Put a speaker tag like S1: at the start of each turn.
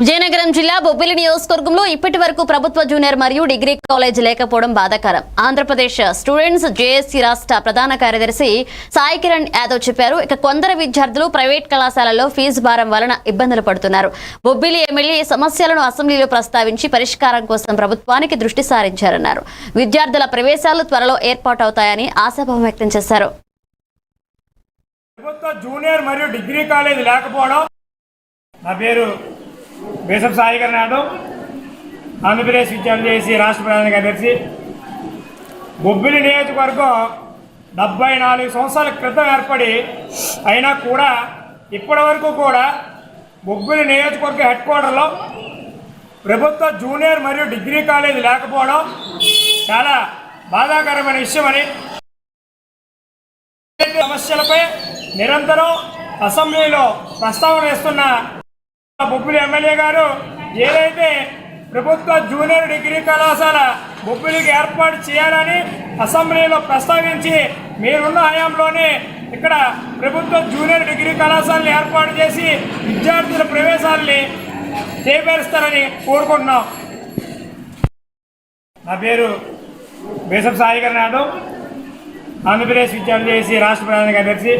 S1: విజయనగరం జిల్లా బొబ్బిలి నియోజకవర్గంలో ఇప్పటి వరకు ప్రభుత్వ జూనియర్ మరియు డిగ్రీ కాలేజ్ లేకపోవడం బాధాకరం. ఆంధ్రప్రదేశ్ స్టూడెంట్స్ జేఏసీ రాష్ట్ర ప్రధాన కార్యదర్శి సాయి కిరణ్ యాదవ్ చెప్పారు ఇక కొందరు విద్యార్థులు ప్రైవేట్ కళాశాలలో ఫీజు భారం వలన ఇబ్బందులు పడుతున్నారు. బొబ్బిలి ఎమ్మెల్యే సమస్యలను అసెంబ్లీలో ప్రస్తావించి పరిష్కారం కోసం ప్రభుత్వానికి దృష్టి సారించారన్నారు. విద్యార్థుల ప్రవేశాలు త్వరలో ఏర్పాటవుతాయని ఆశాభావం వ్యక్తం చేశారు.
S2: ప్రభుత్వ జూనియర్ మరియు డిగ్రీ కాలేజ్ లేకపోవడం నా పేరు బేసం సాయికర్ నాడు ఆంధ్రప్రదేశ్ విచారణ చేసి రాష్ట్ర ప్రధాన కార్యదర్శి బొబ్బిలి నియోజకవర్గం డెబ్బై నాలుగు సంవత్సరాల క్రితం ఏర్పడి అయినా కూడా ఇప్పటి వరకు కూడా బొబ్బిలి నియోజకవర్గ హెడ్ క్వార్టర్లో ప్రభుత్వ జూనియర్ మరియు డిగ్రీ కాలేజ్ లేకపోవడం చాలా బాధాకరమైన విషయమని సమస్యలపై నిరంతరం అసెంబ్లీలో ప్రస్తావన వేస్తున్న బొబ్బిలి ఎమ్మెల్యే గారు ఏదైతే ప్రభుత్వ జూనియర్ డిగ్రీ కళాశాల బొబ్బిలికి ఏర్పాటు చేయాలని అసెంబ్లీలో ప్రస్తావించి మీరున్న హయాంలోనే ఇక్కడ ప్రభుత్వ జూనియర్ డిగ్రీ కళాశాలను ఏర్పాటు చేసి విద్యార్థుల ప్రవేశాలని చేపేరుస్తారని కోరుకుంటున్నాం. నా పేరు బేసప్ సాయికర్ యాదవ్ ఆంధ్రప్రదేశ్ విద్యార్థి చేసి రాష్ట్ర ప్రధాన కార్యదర్శి.